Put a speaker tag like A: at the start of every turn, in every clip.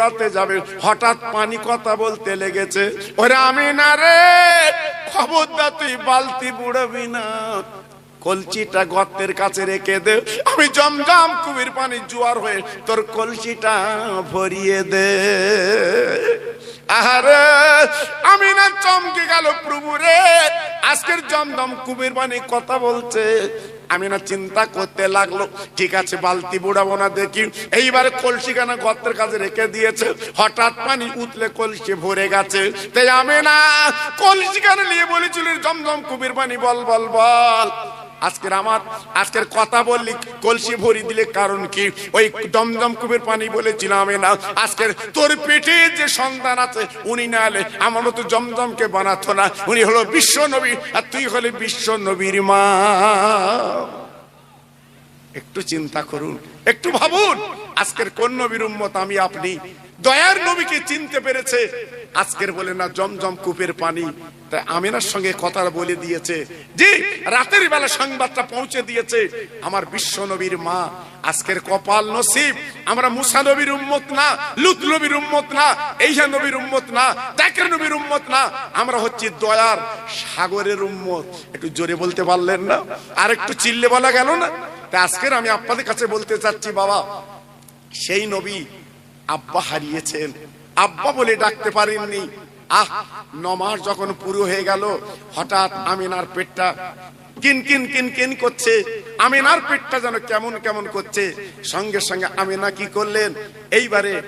A: বুড়াতে যাবে। হঠাৎ পানি কথা বলতে লেগেছে। ওরে আমি না রে, খবরদার, তুই বালতি বুড়াবি না। কলচিটা গর্তের কাছে রেখে দে। আমি জমজম কুমির পানি জোয়ার হয়ে তোর কলচিটা ভরিয়ে দে। আহারে আমি না চমকে গেল প্রভু রে। আজকের জমজম কুমির পানি কথা বলছে। আমি না চিন্তা করতে লাগল। ঠিক আছে, বালতি বুড়াবো না, দেখি। এইবারে কলসি কেন গর্তের কাছে রেখে দিয়েছে? হঠাৎ পানি উতলে কলসি ভরে গেছে। তাই আমি না কলসি কেন নিয়ে বলেছিল? জমজম কুবির পানি, বল বল বল। আজকের আমার, আজকের কথা বললি, কলসি ভরি দিলে কারণ কি? ওই দমদম কুবের পানি বলেছিলাম না, আজকের তোর পেটে যে সন্তান আছে, উনি না এলে আমার মতো জমজমকে বানাতো না। উনি হলো বিশ্ব নবী, আর তুই হলে বিশ্ব নবীর মা। একটু চিন্তা করুন, একটু ভাবুন, আজকের কোন নবীর উম্মত আমি, আপনি? দয়ার নবীকে চিনতে পেরেছে। আজকের বলে না, জমজম কূপের পানি তাই আমিনার সঙ্গে কথা বলে দিয়েছে, জি, রাতের বেলা সংবাদটা পৌঁছে দিয়েছে। আমার বিশ্ব নবীর মা, আজকের কপাল নসিব। আমরা মুসা নবীর উম্মত না, লুত নবীর উম্মত না এইহা নবীর উম্মত না জাকির নবীর উম্মত না। আমরা হচ্ছি দয়ার সাগরের উম্মত। একটু জোরে বলতে পারলেন না? আর একটু চিল্লে বলা গেল না? তাই আজকের আমি আপনাদের কাছে বলতে চাচ্ছি, বাবা, সেই নবী আব্বা হারিয়েছেন। আব্বা বলে ডাকতে পারেননি। আহ নমাস যখন পুরো হয়ে গেল, হঠাৎ আমিনার পেটটা কিন কিন কিন কিন করছে। আমিনার পেটটা যেন কেমন কেমন করছে। সঙ্গে সঙ্গে আমিনা কি করলেন? এইবারে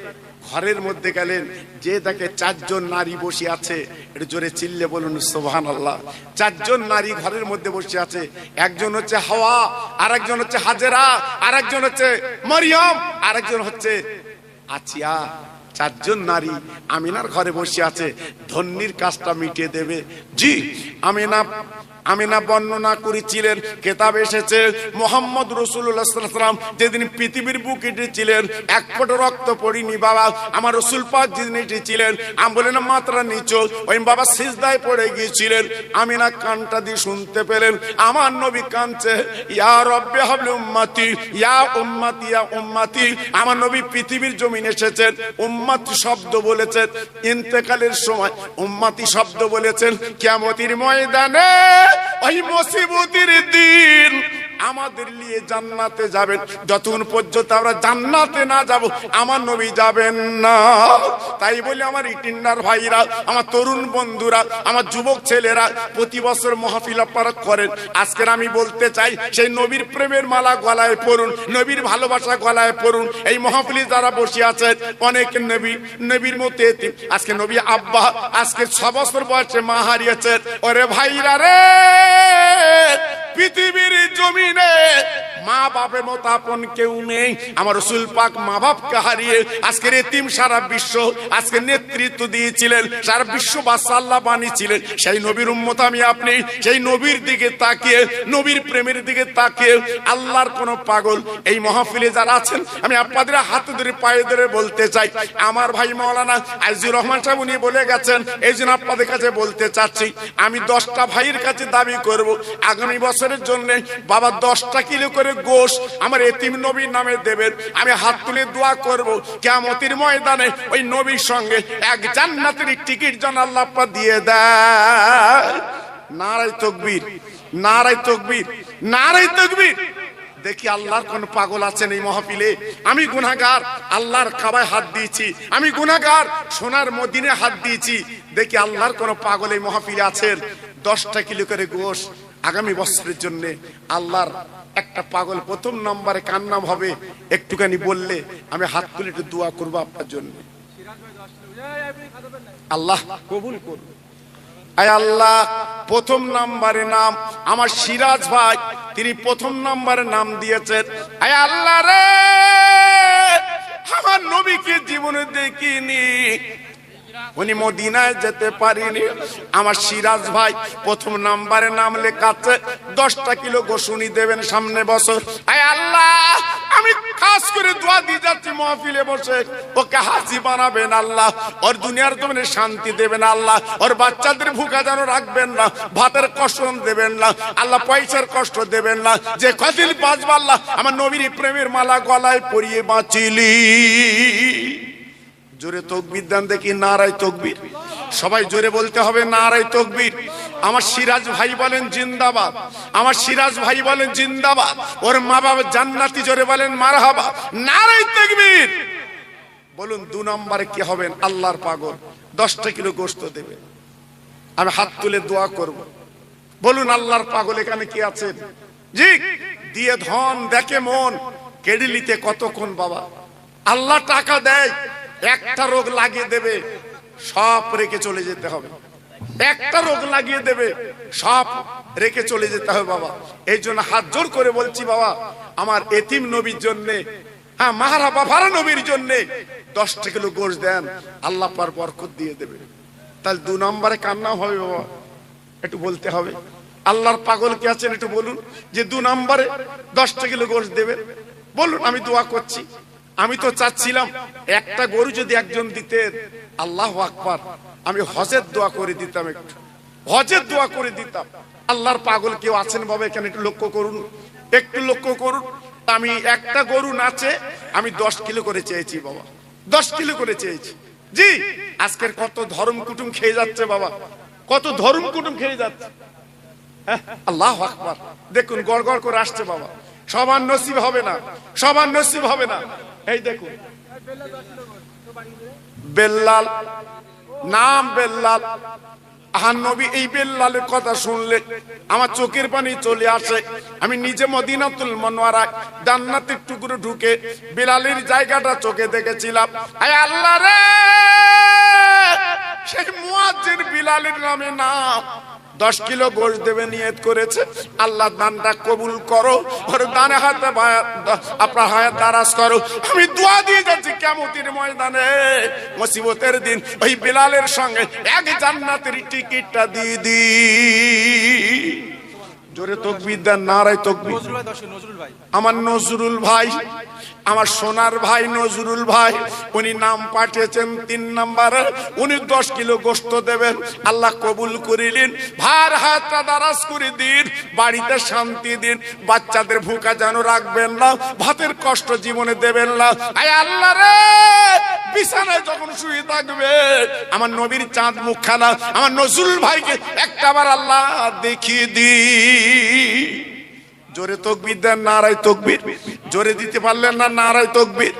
A: ঘরের মধ্যে গেলেন। যে তাকে চারজন নারী বসে আছে, একটু জোরে চিল্লে বলুন সোহান আল্লাহ চারজন নারী ঘরের মধ্যে বসে আছে। একজন হচ্ছে হাওয়া আর একজন হচ্ছে হাজেরা আর একজন হচ্ছে মরিয়ম আর একজন হচ্ছে আচিয়া। চারজন নারী আমিনার ঘরে বসে আছে ধন্যির কাজটা মিটিয়ে দেবে। জি আমিনা আমিনা বর্ণনা করেছিলেন, কেতাব এসেছে, মোহাম্মদ রসুল্লাহাম যেদিন পৃথিবীর বুক ছিলেন এক ফোট রক্ত পড়িনি বাবা, আমার রসুল পাক যেদিন ছিলেন আমি বলেন মাত্রা নিচু ওই বাবা সিজদায় পড়ে গিয়েছিলেন আমি না কানটা দিয়ে শুনতে পেলেন, আমার নবী কানছে ইয়া রব্বে হাবলে উম্মাতি, ইয়া উম্মাতি ইয়া উম্মাতি, আমার নবী পৃথিবীর জমিন এসেছেন, উম্মাতি শব্দ বলেছেন, ইন্তেকালের সময় উম্মাতি শব্দ বলেছেন কেমতির ময়দানে ওই মুসিবতির দিন আমাদের নিয়ে জান্নাতে যাবেন। যতক্ষণ পর্যন্ত আমরা জান্নাতে না যাব, আমার নবী যাবেন না। তাই বলে আমার ইটিন্নার ভাইরা, আমার তরুণ বন্ধুরা, আমার যুবক ছেলেরা প্রতি বছর মহাফিল করেন। আজকের আমি বলতে চাই, সেই নবীর প্রেমের মালা গলায় পড়ুন, নবীর ভালোবাসা গলায় পড়ুন। এই মহাফিলি যারা বসে আছেন, অনেক নবী, নবীর মতো। আজকে নবী আব্বা, আজকে ছ বছর বয়সে মা হারিয়েছেন। ওরে ভাইরা রে! পৃথিবীর জমিনে মা বাপের মতো আপন কেউ নেই। আমার রসুল পাক মা বাপকে হারিয়ে আজকের এতিম সারা বিশ্ব আজকে নেতৃত্ব দিয়েছিলেন, সারা বিশ্ব বাদশা আল্লাহ বানিয়েছিলেন সেই নবীর উম্মত আমি আপনি, সেই নবীর দিকে তাকিয়ে, নবীর প্রেমের দিকে তাকিয়ে আল্লাহর কোন পাগল এই মহাফিলে যারা আছেন, আমি আপনাদের হাত ধরে, পায়ে ধরে বলতে চাই। আমার ভাই মৌলানা আজিজুর রহমান সাহেব, উনি বলে গেছেন, এই জন্য আপনাদের কাছে বলতে চাচ্ছি, আমি দশটা ভাইয়ের কাছে দাবি করব। আগামী বছরের জন্য বাবা দশটা কিলো করে গোশ আমার এতিম নবীর নামে দেবেন। আমি হাত তুলে দোয়া করব। কেমতির ময়দানে ওই নবীর সঙ্গে এক জান্নাতের টিকিট জন আল্লাহ দিয়ে দেয় নারাই তকবীর নারাই তকবীর নারাই তকবীর। দেখি আল্লাহর কোন পাগল আছেন এই মহাপিলে আমি গুনাগার আল্লাহর কাবায় হাত দিয়েছি। আমি গুনাগার সোনার মদিনে হাত দিয়েছি। দেখি আল্লাহর কোন পাগল এই মহাপিলে আছেন। দশটা কিলো করে গোশ আগামী বছরের জন্য আল্লাহর একটা পাগল প্রথম নম্বরে কার নাম হবে একটুখানি বললে, আমি হাত তুলে একটু দোয়া করব আপনার জন্য। আল্লাহ কবুল করুন। আল্লাহ, প্রথম নাম্বারে নাম আমার সিরাজ ভাই, তিনি প্রথম নাম্বারে নাম দিয়েছেন। আয় আল্লাহ রে, আমার নবীকে জীবনে দেখিনি। উনি মদিনায় যেতে পারিনি। আমার সিরাজ ভাই প্রথম নাম্বারে নাম লেখাচ্ছে, দশটা কিলো গোসুনি দেবেন সামনে বছর। আল্লাহ, আমি খাস করে দোয়া দিয়ে যাচ্ছি মহফিলে বসে। ওকে হাসি বানাবেন আল্লাহ, ওর দুনিয়ার জমিনে শান্তি দেবেন আল্লাহ, ওর বাচ্চাদের ভুকা যেন রাখবেন না, ভাতের কষ্ট দেবেন না, আল্লাহ পয়সার কষ্ট দেবেন না। যে কদিন বাঁচবা আল্লাহ, আমার নবীর প্রেমের মালা গলায় পরিয়ে বাঁচিলি। জোরে তকবির দেন দেখি নারাই তকবির। সবাই জোরে বলতে হবে নারাই তকবির। আমার সিরাজ ভাই বলেন, জিন্দাবাদ। আমার সিরাজ ভাই বলেন, জিন্দাবাদ। ওর মা বাবা জান্নাতি জোরে বলেন, মারহাবা। নারাই তকবির। বলুন, দু নম্বরে কি হবেন? আল্লাহর পাগল। দশটা কিলো গোস্ত দেবে। আমি হাত তুলে দোয়া করব। বলুন, আল্লাহর পাগল এখানে কি আছেন? জি, দিয়ে ধন দেখে মন, কেড়ে নিতে কতক্ষণ বাবা? আল্লাহ টাকা দেয় একটা রোগ লাগিয়ে দেবে, সব রেখে চলে যেতে হবে। একটা রোগ লাগিয়ে দেবে, সব রেখে চলে যেতে হবে বাবা। এই জন্য হাত জোর করে বলছি বাবা, আমার এতিম নবীর জন্যে হ্যাঁ মাহারা বাবারা নবীর জন্যে দশটা কিলো গোশ দেন, আল্লাহ পার বরকত দিয়ে দেবে। তাহলে দু নম্বরে কান্না হবে বাবা? একটু বলতে হবে। আল্লাহর পাগল কে আছেন একটু বলুন, যে দু নম্বরে দশটা কিলো গোশ দেবে বলুন, আমি দোয়া করছি। আমি তো চাচ্ছিলাম একটা গরু যদি একজন দিতেন আল্লাহ আকবার। আমি হজের দোয়া করে দিতাম একটু। হজের দোয়া করে দিতাম। আল্লাহর পাগল কেউ আছেন বাবা এখানে একটু লক্ষ্য করুন। একটু লক্ষ্য করুন। আমি একটা গরু নাচে আমি দশ কিলো করে চেয়েছি বাবা। দশ কিলো করে চেয়েছি। জি আজকের কত ধর্ম কুটুম খেয়ে যাচ্ছে বাবা। কত ধর্ম কুটুম খেয়ে যাচ্ছে। হ্যাঁ, আল্লাহ আকবার। দেখুন গড় গড় করে আসছে বাবা। সবার নসিব হবে না। সবার নসিব হবে না। এই দেখুন। বেল্লাল, নাম বেল্লাল। আহান নবী, এই বেল্লালের কথা শুনলে আমার চোখের পানি চলে আসে। আমি নিজে মদিনাতুল মনোয়ারা জান্নাতের টুকরো ঢুকে বেলালের জায়গাটা চোখে দেখেছিলাম। আয় আল্লাহ রে! সেই মুয়াজ্জিন বিলালের নামে নাম। দশ কিলো গোশ দেবে নিয়ত করেছে। আল্লাহ দানটা কবুল করো ওর দানে হাতে আপনার হায়াত দারাজ করো। আমি দোয়া দিয়ে যাচ্ছি কেমতির ময়দানে। মুসিবতের দিন ওই বিলালের সঙ্গে এক জান্নাতের টিকিটটা দিয়ে দি। জোরে তকবির দেন নারায় তকবির। আমার নজরুল ভাই আমার সোনার ভাই নজরুল ভাই, উনি নাম পাঠিয়েছেন তিন নম্বরে। উনি দশ কিলো গোস্ত দেবেন, আল্লাহ কবুল করিলেন ভার হাতটা দারাজ করে দিন, বাড়িতে শান্তি দিন, বাচ্চাদের ভুকা যেন রাখবেন না, ভাতের কষ্ট জীবনে দেবেন না। আয় আল্লাহ রে, বিছানায় যখন শুয়ে থাকবে, আমার নবীর চাঁদ মুখখানা, আমার নজরুল ভাইকে একটাবার আল্লাহ দেখিয়ে দি জোরে তকবির দেন নারায় তকবির। জোরে দিতে পারলেন না, নারায় তকবির।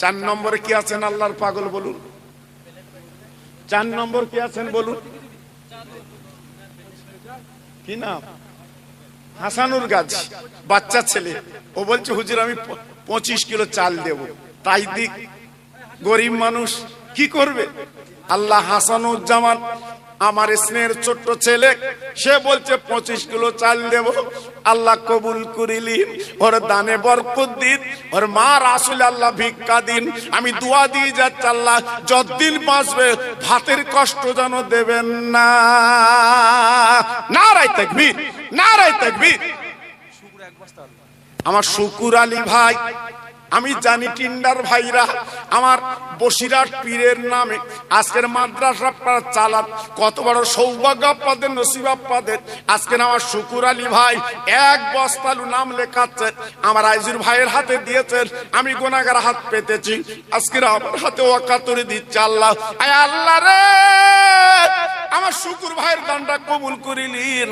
A: চার নম্বরে কি আছেন আল্লাহর পাগল বলুন। চার নম্বর কি আছেন বলুন। কি নাম? হাসানুর গাছ, বাচ্চা ছেলে। ও বলছে, হুজুর, আমি পঁচিশ কিলো চাল দেব। তাই দিক, গরিব মানুষ কি করবে? আল্লাহ হাসানুজ্জামান আমার স্নেহের ছোট্ট ছেলে, সে বলছে, পঁচিশ কিলো চাল দেব। আল্লাহ কবুল করিলি ওর দানে বরকত দিন। ওর মা রাসুল আল্লাহ ভিক্ষা দিন। আমি দোয়া দিয়ে যাচ্ছি আল্লাহ, যতদিন বাঁচবে, ভাতের কষ্ট যেন দেবেন না। নারাই তাকবীর
B: শুকুর এক বস্তা আলু
A: আমার শুকুর আলী ভাই আমি জানি টিন্ডার ভাইরা, আমার বসিরাট পীরের নামে, আজকের মাদ্রাসা চালান, কত বড় সৌভাগ্য আপনাদের, নসিব আপনাদের। আজকের আমার শুকুর আলী ভাই এক বস্তালু নাম লেখাচ্ছে আমার আইজুর ভাইয়ের হাতে দিয়েছেন, আমি গোনাগার হাত পেতেছি। আজকের আমার হাতে ওয়াকাতরে দিচ্ছে আল্লাহ। আয় আল্লাহ রে! আমার শুকুর ভাইয়ের দানটা কবুল করিলেন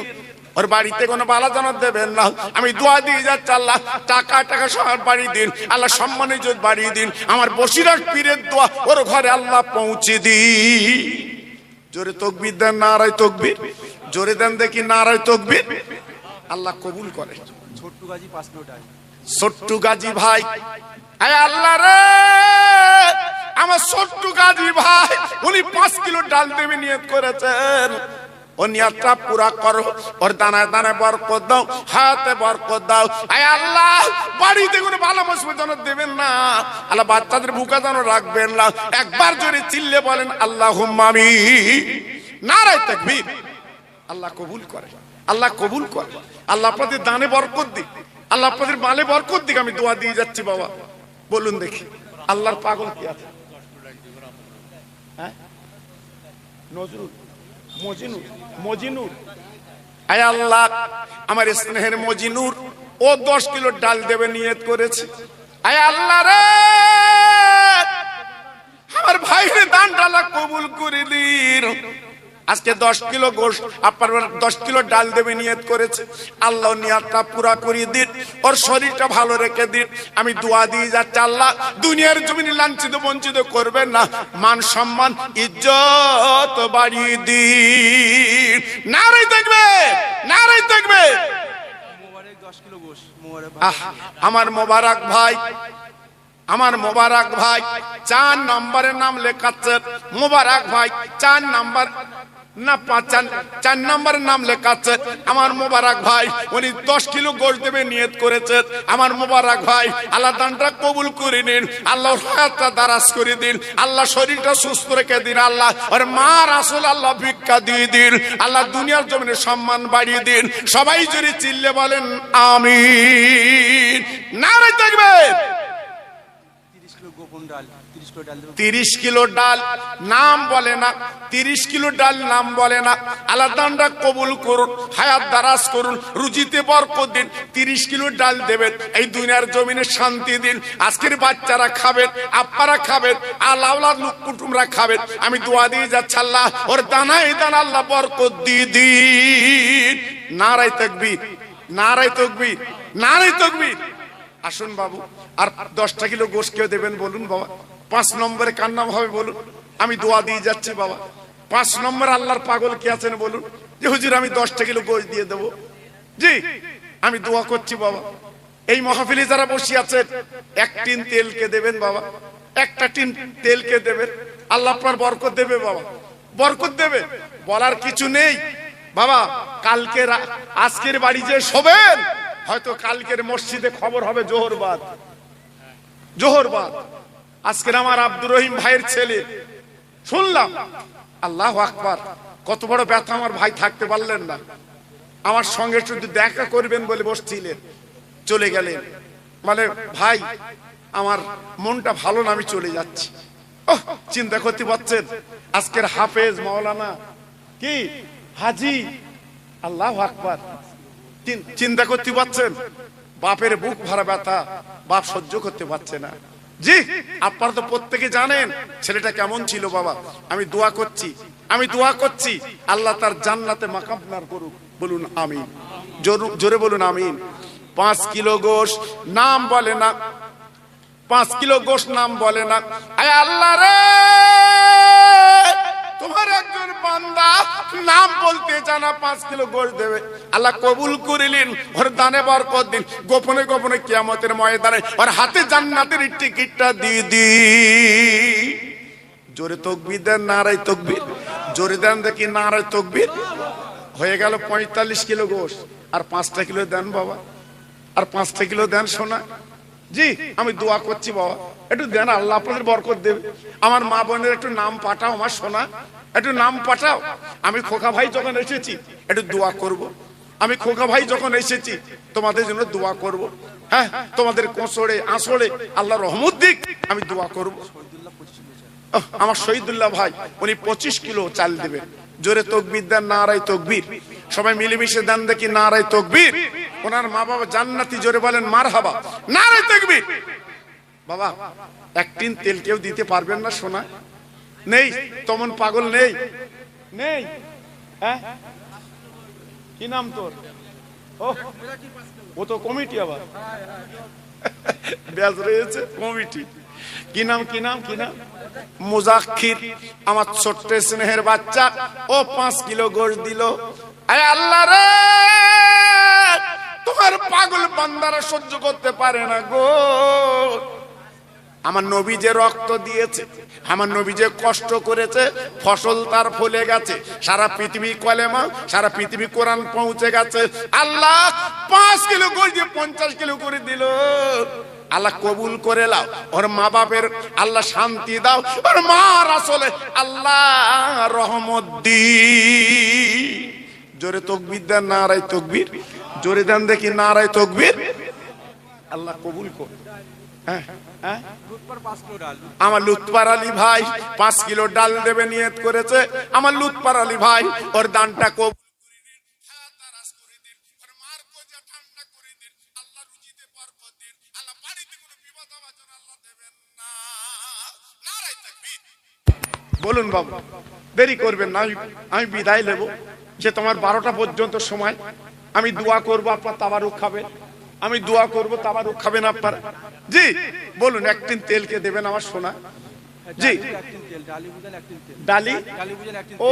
A: ওর বাড়িতে কোনো বালা দেবেন না। আমি দোয়া দিয়ে যাচ্ছি আল্লাহ টাকা টাকা সবার বাড়ি দিন আল্লাহ সম্মানে যদি বাড়িয়ে দিন। আমার বসিরার পীরের দোয়া ওর ঘরে আল্লাহ পৌঁছে দি। জোরে তকবির দেন নারায় তকবির। জোরে দেন দেখি নারায় তকবির। আল্লাহ কবুল করে।
B: ছোট্টু গাজী পাঁচ ডাল
A: ছোট্টু গাজী ভাই। আয় আল্লাহ রে! আমার ছোট্টু গাজী ভাই উনি পাঁচ কিলো ডাল দেবে নিয়ত করেছেন। ও পুরা করো। ওর দানায় দানায় বরকত দাও, হাতে বরকত দাও। আয় আল্লাহ, বাড়িতে কোনো ভালো যেন দেবেন না। আল্লাহ বাচ্চাদের বুকা যেন রাখবেন না। একবার জোরে চিল্লে বলেন আল্লাহ আল্লাহ কবুল করে। আল্লাহ কবুল করে। আল্লাহ আপনাদের দানে বরকত দিক। আল্লাহ আপনাদের মালে বরকত দিক। আমি দোয়া দিয়ে যাচ্ছি, বাবা। বলুন দেখি, আল্লাহর পাগল কি আছে? হ্যাঁ? নজরুল। মজিনুর মজিনুর। আয় আল্লাহ, আমার স্নেহের মজিনুর, ও দশ কিলো ডাল দেবে, নিয়ত করেছে। আয় আল্লাহ রে! আমার ভাইয়ের দান ডালা কবুল করে দিন আজকে দশ কিলো গোশ আপনার দশ কিলো ডাল দেবে নিয়ত করেছে। আল্লাহ নিয়াতটা পুরা করিয়ে দিন ওর শরীরটা ভালো রেখে দিন। আমি দোয়া দিয়ে যাচ্ছি আল্লাহ দুনিয়ার জমিনে লাঞ্ছিত বঞ্চিত করবেন না। মান সম্মান ইজ্জত বাড়িয়ে দিন। নারাই দেখবে নারাই দেখবে। আমার মোবারক ভাই আমার মোবারক ভাই, চার নম্বরের নাম লেখাচ্ছে মোবারক ভাই, চার নম্বর, না পাঁচ, চার নম্বরের নাম লেখাচ্ছে আমার মোবারক ভাই, উনি দশ কিলো গোশ দেবে নিয়ত করেছে। আমার মোবারক ভাই, আল্লাহ দানটা কবুল করে নিন আল্লাহ হায়াতটা দারাজ করে দিন, আল্লাহ শরীরটা সুস্থ রেখে দিন, আল্লাহ আর মা রাসুল আল্লাহ ভিক্ষা দিয়ে দিন, আল্লাহ দুনিয়ার জমিনে সম্মান বাড়িয়ে দিন, সবাই যদি চিল্লে বলেন, আমিন। নারে দেখবেন
B: তিরিশ কিলো ডাল
A: নাম বলে না, তিরিশ কিলো ডাল নাম বলে না। আলাদানরা কবুল করুন, হায়াত দারাজ করুন, রুজিতে বরকত দিন, তিরিশ কিলো ডাল দেবেন। এই দুনিয়ার জমিনে শান্তি দিন। আজকের বাচ্চারা খাবেন আপনারা খাবেন আল্লাহ লোক কুটুমরা খাবেন। আমি দোয়া দিয়ে যাচ্ছি আল্লাহ, ওর দানায় দানা আল্লাহ বরকত দিয়ে দিন। নারাই তকবীর নারাই তকবীর নারাই তকবীর। আসুন বাবু। আর দশটা কিলো গোশ কেউ দেবেন বলুন বাবা। পাঁচ নম্বরে কার নাম হবে বলুন? আমি দোয়া দিয়ে যাচ্ছি বাবা। পাঁচ নম্বর আল্লাহর পাগল কে আছেন বলুন? যে হুজুর, আমি দশটা কিলো গোশ দিয়ে দেবো। জি, আমি দোয়া করছি বাবা। এই মহাফিলে যারা বসে আছেন, এক টিন তেলকে দেবেন বাবা? একটা টিন তেলকে দেবেন? আল্লাহ আপনার বরকত দেবে বাবা। বরকত দেবে। বলার কিছু নেই। বাবা, কালকে আজকের বাড়ি যে শোবেন হয়তো কালকের মসজিদে খবর হবে জোহরবাদ। জোহরবাদ। আজকের আমার আব্দুর রহিম ভাইয়ের ছেলে। শুনলাম, আল্লাহ আকবার, কত বড় ব্যথা আমার ভাই থাকতে পারলেন না। আমার সঙ্গে শুধু দেখা করবেন বলে বসছিলেন, চলে গেলেন। মানে ভাই, আমার মনটা ভালো না, আমি চলে যাচ্ছি। চিন্তা করতে পারছেন আজকের হাফেজ মাওলানা, কি? হাজি, আল্লাহ আকবার। চিন্তা করতে পারছেন? বাপের বুক ভরা ব্যথা, বাপ সহ্য করতে পারছে না। জি, আপনারা তো প্রত্যেকে জানেন ছেলেটা কেমন ছিল বাবা। আমি দোয়া করছি, আমি দোয়া করছি, আল্লাহ তার জান্নাতে মাকাবনার করুক। বলুন, আমিন। জোর- বলুন, আমিন। পাঁচ কিলো গোশ, নাম বলে না। পাঁচ কিলো গোশ, নাম বলে না। আল্লাহ রে! তোমার একজন বান্দা নাম বলতে জানা পাঁচ কিলো গোশ দেবে। আল্লাহ কবুল করিলেন ওর দানে বরকত দিন। গোপনে গোপনে কিয়ামতের ময়দানে ওর হাতে জান্নাতের টিকিটটা দিয়ে দি জোরে তকবির দেন নারাই তকবির। জোরে দেন দেখি নারাই তকবির। হয়ে গেল পঁয়তাল্লিশ কিলো গোশ। আর পাঁচটা কিলো দেন বাবা। আর পাঁচটা কিলো দেন সোনা। জি, আমি দোয়া করছি বাবা। একটু দেন, আল্লাহ আপনাদের বরকত দেবে। আমার মা বোনের একটু নাম পাঠাও আমার সোনা। একটু নাম পাঠাও। আমি খোকা ভাই যখন এসেছি, একটু দোয়া করব। আমি খোকা ভাই যখন এসেছি, তোমাদের জন্য দোয়া করব। হ্যাঁ তোমাদের কোঁচড়ে, আঁচড়ে আল্লাহ রহমত দিক, আমি দোয়া করব। আমার শহীদুল্লাহ ভাই, উনি পঁচিশ কিলো চাল দেবেন। জোরে তকবির দেন নারাই তকবির। সবাই মিলেমিশে দেন দেখি নারাই তকবির। ওনার মা বাবা জান্নাতি জোরে বলেন মার হাবা নারাই তকবির। বাবা এক টিন তেল কেউ দিতে পারবেন না, সোনা। নেই, তেমন পাগল নেই। নেই হ্যাঁ? কি নাম তোর? ও তো কমিটি আবার। ব্যাস রয়েছে, কমিটি। কি নাম কি নাম কি নাম? মুজাক্ষির আমার ছোট্ট স্নেহের বাচ্চা। ও, পাঁচ কিলো গোশ দিল। আল্লাহ রে! তোমার পাগল বান্দারা সহ্য করতে পারে না গো। আমার নবী যে রক্ত দিয়েছে, আমার নবী যে কষ্ট করেছে, ফসল তার ফলে গেছে। সারা পৃথিবী কলেমা, সারা পৃথিবী কোরআন পৌঁছে গেছে। আল্লাহ পাঁচ কিলো করে দিয়ে পঞ্চাশ কিলো করে দিল। আল্লাহ কবুল করে লাও ওর মা বাপের আল্লাহ শান্তি দাও। ওর মার আসলে আল্লাহ রহমত দি জোরে তকবির দেন নারাই তকবির। জোরে দেন দেখি নারাই তকবির। আল্লাহ কবুল কর আমার লুৎপার আলী ভাই পাঁচ কিলো ডাল দেবে, নিয়ত করেছে। আমার লুৎপার আলী ভাই, ওর দানটা কবুল বলুন বাবু, দেরি করবেন না, আমি আমি বিদায় নেব। যে তোমার বারোটা পর্যন্ত সময়, আমি দোয়া করব, আপনার তাবারুক খাবেন আমি দোয়া করব তাবারুক খাবেন আপনার। জি বলুন একদিন তেলকে দেবেন আমার সোনা? জি।
B: ডালি
A: ও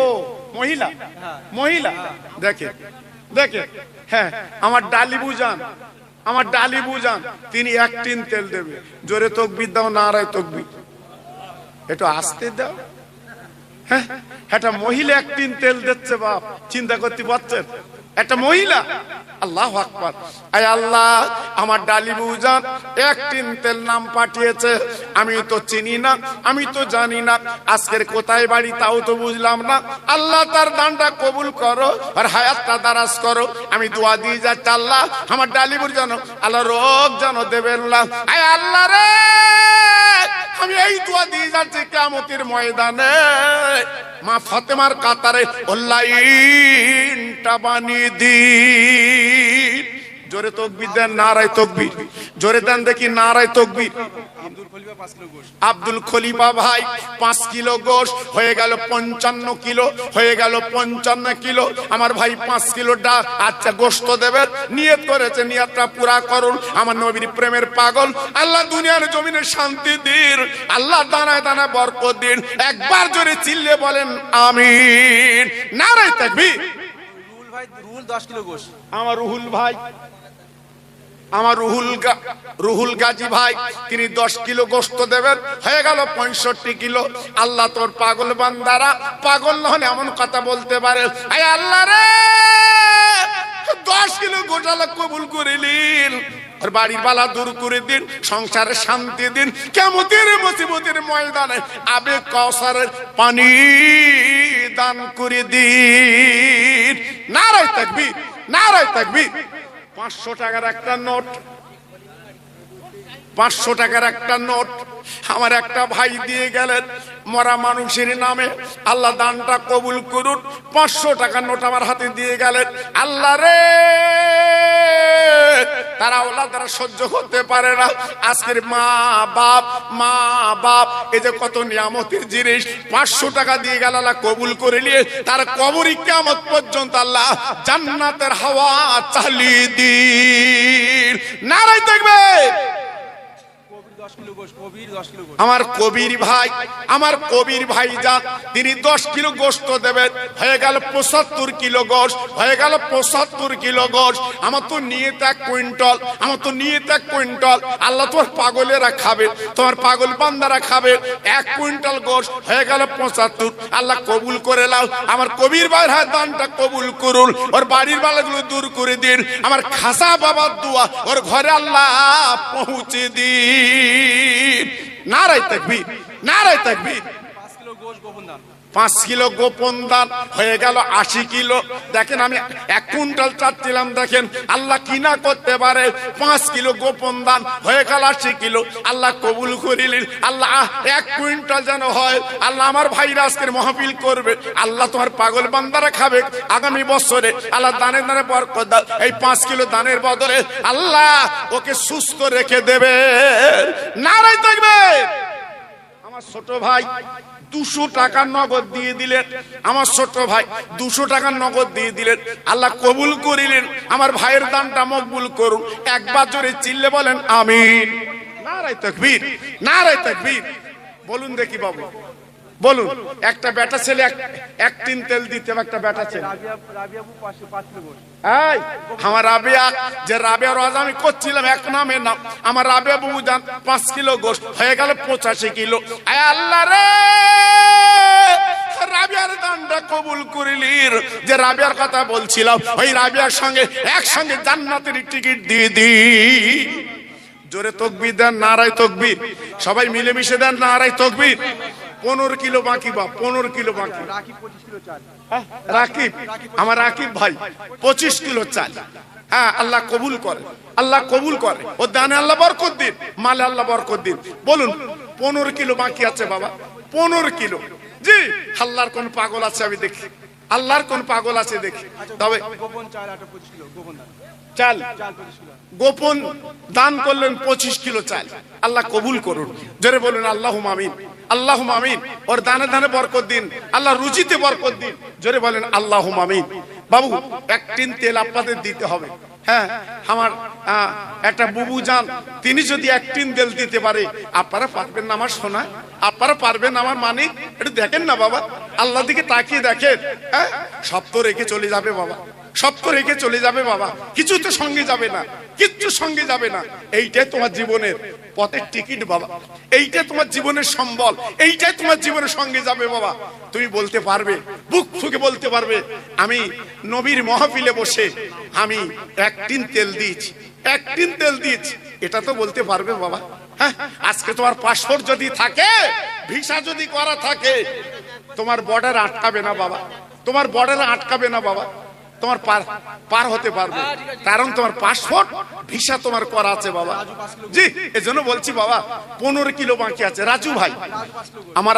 A: মহিলা?
B: হ্যাঁ।
A: মহিলা? দেখে দেখে। হ্যাঁ আমার ডালি বুঝান। আমার ডালি বুঝান। তিনি এক টিন তেল দেবে। জোরে তকবির দাও না রায় তকবির। একটু আসতে দাও। হ্যাঁ একটা মহিলা এক টিন তেল দিচ্ছে বাপ। চিন্তা করতে পারছেন? একটা মহিলা। আল্লাহ আকবার। আয় আল্লাহ, আমার ডালি বুঝান, এক টিন তেল নাম পাঠিয়েছে। আমি তো চিনি না, আমি তো জানি না, আজকের কোথায় বাড়ি তাও তো বুঝলাম না। আল্লাহ তার দানটা কবুল করো আর হায়াতটা দারাজ করো। আমি দোয়া দিয়ে যাচ্ছি আল্লাহ, আমার ডালিবুর বুঝানো, আল্লাহ রোগ যেন দেবেন আয় আল্লাহ রে! আমি এই দোয়া দিয়ে যাচ্ছি কেমতির ময়দানে। মা ফাতেমার কাতারে অল্লাইনটা বানিয়ে দিন। জোরে তকবির দেন নারায় তকবির। জোরে দেন দেখি নারায় তকবির।
B: আব্দুল খলিফা
A: ভাই পাঁচ কিলো গোশ। হয়ে গেল পঞ্চান্ন কিলো হয়ে গেল পঞ্চান্ন কিলো। আমার ভাই পাঁচ কিলো ডাক আচ্ছা গোস্ত দেবেন। নিয়ত করেছে নিয়তটা পুরা করুন। আমার নবীর প্রেমের পাগল। আল্লাহ দুনিয়ার জমিনে শান্তি দিন। আল্লাহ দানায় দানায় বরকত দিন। একবার জোরে চিল্লে বলেন আমিন। নারায় তাকবীর।
B: রুহুল ভাই রুহুল দশ কিলো গোশ।
A: আমার রুহুল ভাই আমার রুহুল রুহুল গাজী ভাই, তিনি দশ কিলো গোস্ত দেবেন, হয়ে গেল পঁয়ষট্টি কিলো। আল্লাহ তোর পাগল বান্দারা, পাগল না হলে এমন কথা বলতে পারে। আয় আল্লাহ রে! দশ কিলো গোটালা কবুল করে নিন। আর বাড়ির বালা দূর করে দিন, সংসারে শান্তি দিন, কেমতের মুসিবতের ময়দানে আবেগ কৌসারের পানি দান করে দিন। নারায় থাকবি নারায় থাকবি পাঁচশো টাকার একটা নোট। পাঁচশো টাকার একটা নোট। আমার একটা ভাই দিয়ে গেলেন মরা মানুষের নামে। আল্লাহ দানটা কবুল করুন। পাঁচশো টাকার নোট আমার হাতে দিয়ে গেলেন। আল্লাহ রে! তারা ওলা তারা সহ্য করতে পারে না। আজকের মা বাপ মা বাপ, এ যে কত নিয়ামতের জিনিস, পাঁচশো টাকা দিয়ে গেল কবুল করে নিয়ে, তার কবরই কেমন পর্যন্ত আল্লাহ জান্নাতের হাওয়া চালিয়ে দিন। নারাই দেখবে। আমার কবির ভাই, আমার কবির ভাই যা তিনি দশ কিলো গোস্ত দেবেন। হয়ে গেল পঁচাত্তর কিলো গোস হয়ে গেল পঁচাত্তর কিলো গোস আমার তো নিয়ে এক কুইন্টল, আমার তো নিয়ে এক কুইন্টল। আল্লাহ তোমার পাগলেরা খাবে তোমার পাগল বান্দারা খাবে এক কুইন্টাল গোস হয়ে গেল পঁচাত্তর। আল্লাহ কবুল করে লাও আমার কবির ভাইয়ের হাত দানটা কবুল করুন। ওর বাড়ির বালাগুলো দূর করে দিন। আমার খাসা বাবার দোয়া, ওর ঘরে আল্লাহ পৌঁছে দিন। নারাই তাকবীর নারায় তাকবীর।
B: পাঁচ কিলো গোশ গোপন
A: পাঁচ কিলো গোপন দান হয়ে গেল আশি কিলো। দেখেন আমি এক কুইন্টাল চাচ্ছিলাম দেখেন। আল্লাহ কি না করতে পারে। পাঁচ কিলো গোপন দান হয়ে গেল আশি কিলো। আল্লাহ কবুল করিলেন আল্লাহ এক কুইন্টাল যেন হয়। আল্লাহ আমার ভাইরা আজকের মহাপিল করবে। আল্লাহ তোমার পাগল বান্দারা খাবে আগামী বছরে। আল্লাহ দানের দানে দাও। এই পাঁচ কিলো দানের বদলে আল্লাহ ওকে সুস্থ রেখে দেবে। নারাই থাকবে আমার ছোট ভাই দুশো টাকার নগদ দিয়ে দিলেন। আমার ছোট ভাই, দুশো টাকার নগদ দিয়ে দিলেন। আল্লাহ কবুল করিলেন। আমার ভাইয়ের দানটা মকবুল করুন। একবার জোরে চিল্লে বলেন, আমিন। নারায় তকবীর নারায় তকবীর। বলুন দেখি বাবু। বলুন একটা বেটা ছেলে এক- টিন তেল দিতে একটা বেটা ছেলে। এই আমার রাবেয়া যে রাবেয়া রোজ আমি করছিলাম এক নামে নাম। আমার রাবেয়া বাবু যান পাঁচ কিলো গোস্ত হয়ে গেল পঁচাশি কিলো। আল্লাহ রে! রাবিয়ার দানটা কবুল করিলির। যে রাবিয়ার কথা বলছিলাম ওই রাবিয়ার সঙ্গে একসঙ্গে জান্নাতের টিকিট দিয়ে দি জোরে তকবির দেন নারায় তকবির। সবাই মিলেমিশে দেন নারায় তকবির। পনেরো কিলো বাকি বা পনেরো কিলো বাকি। হ্যাঁ, রাকিব আমার রাকিব ভাই পঁচিশ কিলো চাল। হ্যাঁ আল্লাহ কবুল করে আল্লাহ কবুল করে। ও দানে আল্লাহ বরকত দিন মালে আল্লাহ বরকত দিন। বলুন পনেরো কিলো বাকি আছে বাবা পনেরো কিলো। জি আল্লাহর কোন পাগল আছে আমি দেখি আল্লাহর কোন পাগল আছে দেখি।
B: আচ্ছা
A: তবে
B: গোপন চাল একটা পঁচিশ কিলো গোপন
A: চাল। গোপন দান করলেন পঁচিশ কিলো চাল। আল্লাহ কবুল করুন। জোরে বলুন আল্লাহ মামিন আল্লাহ মামিন ওর দানে দানে বরকত দিন। আল্লাহ রুজিতে বরকত দিন। জোরে বলেন আল্লাহ মামিন বাবু, এক টিন তেল আপনাদের দিতে হবে। হ্যাঁ আমার একটা বুবু যান, তিনি যদি এক টিন তেল দিতে পারে, আপনারা পারবেন না আমার সোনা, আপনারা পারবেন আমার মানিক। একটু দেখেন না বাবা আল্লাহ দিকে তাকিয়ে দেখেন। হ্যাঁ সব তো রেখে চলে যাবে বাবা। সব তো রেখে চলে যাবে বাবা। কিছু তো সঙ্গে যাবে না, কিচ্ছু সঙ্গে যাবে না। এইটাই তোমার জীবনের পথের টিকিট বাবা। এইটাই তোমার জীবনের সম্বল, এইটাই তোমার জীবনের সঙ্গে যাবে বাবা। তুমি বলতে পারবে, বুক ফুকে বলতে পারবে, আমি নবীর মহাফিলে বসে আমি এক টিন তেল দিয়েছি এক টিন তেল দিয়েছি। এটা তো বলতে পারবে বাবা। হ্যাঁ আজকে তোমার পাসপোর্ট যদি থাকে, ভিসা যদি করা থাকে, তোমার বর্ডার আটকাবে না বাবা। তোমার বর্ডার আটকাবে না বাবা। তোমার পার পার হতে পারবে। কারণ তোমার পাসপোর্ট, ভিসা তোমার করা আছে, বাবা। জি, এজন্য বলছি, বাবা, পনেরো কিলো বাকি আছে। রাজু ভাই, আমার